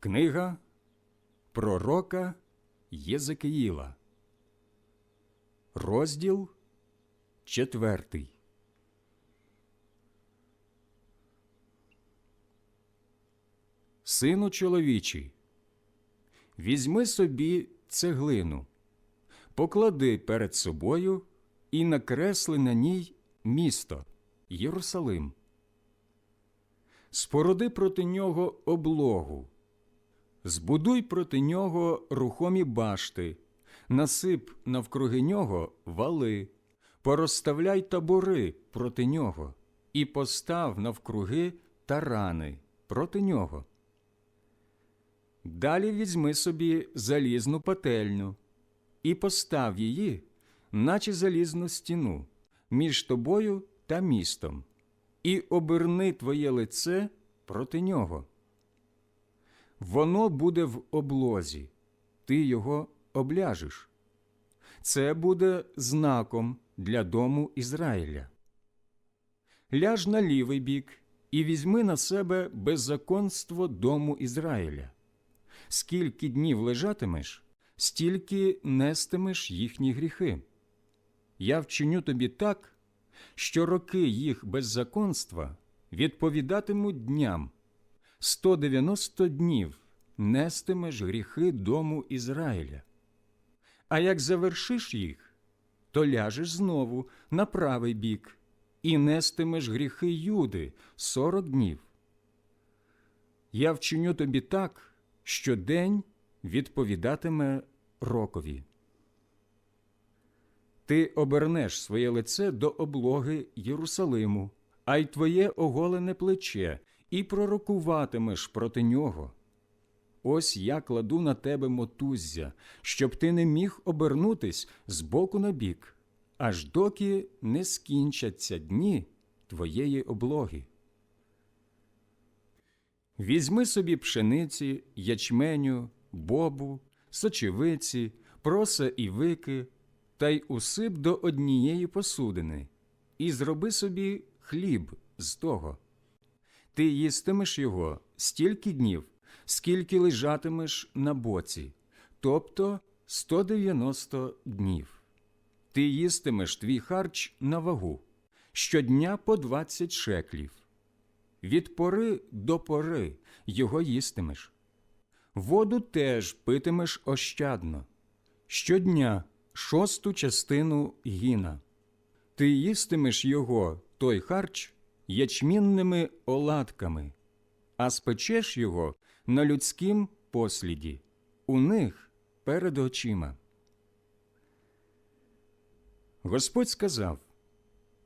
Книга Пророка Єзекиїла, розділ четвертий. Сину чоловічий, візьми собі цеглину, поклади перед собою і накресли на ній місто Єрусалим. Спороди проти нього облогу, збудуй проти нього рухомі башти, насип навкруги нього вали, порозставляй табори проти нього і постав навкруги тарани проти нього. Далі візьми собі залізну пательню і постав її, наче залізну стіну, між тобою та містом, і оберни твоє лице проти нього. Воно буде в облозі, ти його обляжеш. Це буде знаком для дому Ізраїля. Ляж на лівий бік і візьми на себе беззаконство дому Ізраїля. Скільки днів лежатимеш, стільки нестимеш їхні гріхи. Я вчиню тобі так, що роки їх беззаконства відповідатимуть дням. 190 днів нестимеш гріхи дому Ізраїля. А як завершиш їх, то ляжеш знову на правий бік і нестимеш гріхи Юди сорок днів. Я вчиню тобі так, що день відповідатиме рокові. Ти обернеш своє лице до облоги Єрусалиму, а й твоє оголене плече, і пророкуватимеш проти нього. Ось я кладу на тебе мотуззя, щоб ти не міг обернутись з боку на бік, аж доки не скінчаться дні твоєї облоги. Візьми собі пшениці, ячменю, бобу, сочевиці, проса і вики, та й усип до однієї посудини, і зроби собі хліб з того. Ти їстимеш його стільки днів, скільки лежатимеш на боці, тобто 190 днів. Ти їстимеш твій харч на вагу, щодня по 20 шеклів. Від пори до пори його їстимеш. Воду теж питимеш ощадно. Щодня шосту частину гіна. Ти їстимеш його, той харч, ячмінними оладками, а спечеш його на людськім посліді, у них перед очима. Господь сказав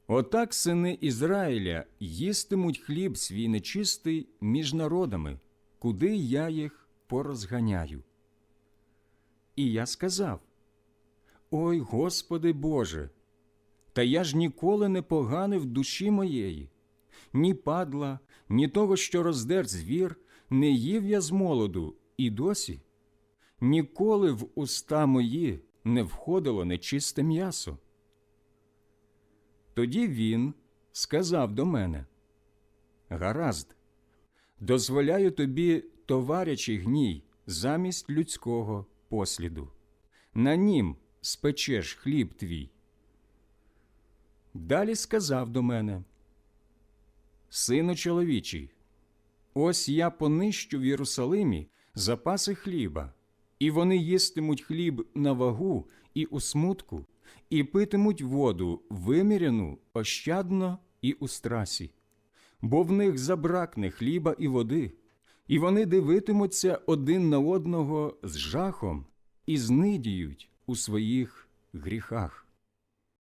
Отак сини Ізраїля їстимуть хліб свій нечистий між народами, куди я їх порозганяю. І я сказав Ой Господи Боже, та я ж ніколи не поганив душі моєї, ні падла, ні того, що роздер звір, не їв я з молоду і досі. Ніколи в уста мої не входило нечисте м'ясо. Тоді він сказав до мене Гаразд, дозволяю тобі товарячий гній замість людського посліду. На нім спечеш хліб твій. Далі сказав до мене Сину чоловічий, ось я понищу в Єрусалимі запаси хліба, і вони їстимуть хліб на вагу і у смутку, і питимуть воду виміряну ощадно і у страсі, бо в них забракне хліба і води, і вони дивитимуться один на одного з жахом і знидіють у своїх гріхах.